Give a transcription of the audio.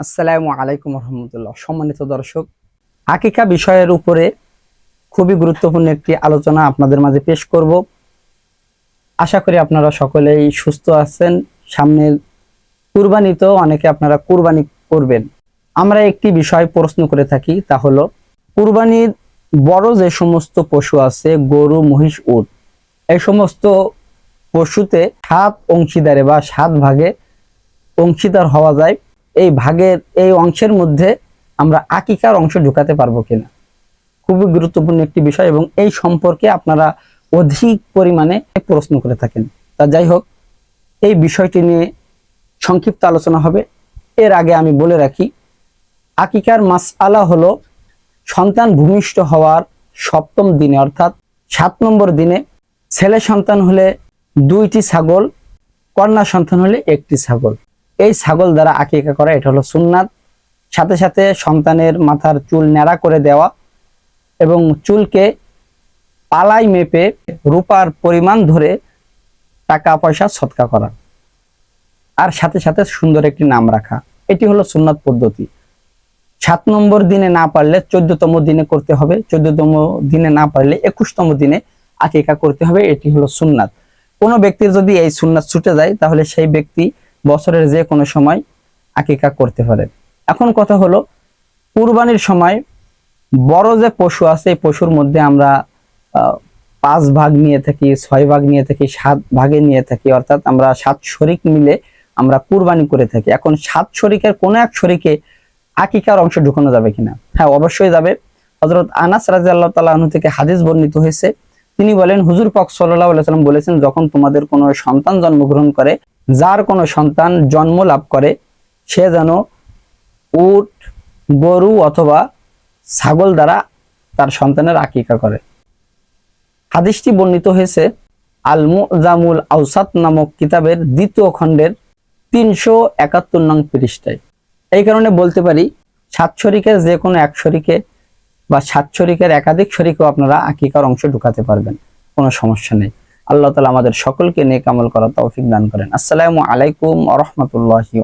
আসসালামু আলাইকুম রহমতুল্লাহ। সম্মানিত দর্শক আকিকা বিষয়ের উপরে খুবই গুরুত্বপূর্ণ একটি আলোচনা আপনাদের মাঝে পেশ করব। আশা করি আপনারা সকলেই সুস্থ আছেন। সামনের কুরবানিতেও অনেকে আপনারা কুরবানি করবেন। আমরা একটি বিষয় প্রশ্ন করে থাকি, তা হলো, কুরবানির বড় যে সমস্ত পশু আছে, গরু, মহিষ, উট, এই সমস্ত পশুতে সাত অংশীদারে বা সাত ভাগে অংশীদার হওয়া যায়। এই ভাগের, এই অংশের মধ্যে আমরা আকিকার অংশ ঢুকাতে পারব কিনা? খুবই গুরুত্বপূর্ণ একটি বিষয় এবং এই সম্পর্কে আপনারা অধিক পরিমাণে প্রশ্ন করে থাকেন। তা যাই হোক, এই বিষয়টি নিয়ে সংক্ষিপ্ত আলোচনা হবে। এর আগে আমি বলে রাখি, আকিকার মাসআলা হলো সন্তান ভূমিষ্ঠ হওয়ার সপ্তম দিনে, অর্থাৎ সাত নম্বর দিনে ছেলে সন্তান হলে দুইটি ছাগল, কন্যা সন্তান হলে একটি ছাগল। এই ছাগল দ্বারা আকিকা করা, এটা হলো সুন্নাত। সাথে সাথে সন্তানের মাথার চুল ন্যাড়া করে দেওয়া এবং চুলকে পালাই মেপে রূপার পরিমাণ ধরে টাকা, পয়সা সৎকা করা। আর সাথে সাথে সুন্দর একটি নাম রাখা। এটি হলো সুন্নাত পদ্ধতি। সাত নম্বর দিনে না পারলে চোদ্দতম দিনে করতে হবে। চোদ্দতম দিনে না পারলে একুশতম দিনে আকিকা করতে হবে। এটি হলো সুন্নাত। কোনো ব্যক্তির যদি এই সুন্নাত ছুটে যায়, তাহলে সেই ব্যক্তি বছরের যে কোনো সময় আকিকা করতে পারে। এখন কথা হলো, কুরবানির সময় বড় যে পশু আছে, এই পশুর মধ্যে আমরা পাঁচ ভাগ নিয়ে থাকি, ছয় ভাগ নিয়ে থাকি, সাত ভাগে নিয়ে থাকি, অর্থাৎ আমরা সাত শরিক মিলে আমরা কুরবানি করে থাকি। এখন সাত শরিকের কোনো এক শরিকে আকিকার অংশ ঢুকানো যাবে কিনা? হ্যাঁ অবশ্যই যাবে। হজরত আনাস রাজি আল্লাহ তালু থেকে হাদিস বর্ণিত হয়েছে। তিনি বলেন, হুজুর পাক সাল্লাহ সাল্লাম বলেছেন, যখন তোমাদের কোনো সন্তান জন্মগ্রহণ করে যার কোনো সন্তান জন্ম লাভ করে, সে যেন উট, গরু অথবা ছাগল দ্বারা তার সন্তানের আকিকা করে। হাদিসটি বর্ণিত হয়েছে আল মুজামুল আউসাত নামক কিতাবের দ্বিতীয় খণ্ডের তিনশো একাত্তর নং পৃষ্ঠায়। এই কারণে বলতে পারি, সাত শরিকের যে কোনো এক শরিকে বা সাত শরিকের একাধিক শরিকেও আপনারা আকিকার অংশ ঢুকাতে পারবেন, কোনো সমস্যা নেই। আল্লাহ তালা আমাদের সকলকে নেক আমল করা তৌফিক দান করেন। আসসালামু আলাইকুম আ রহমতুল্লাহি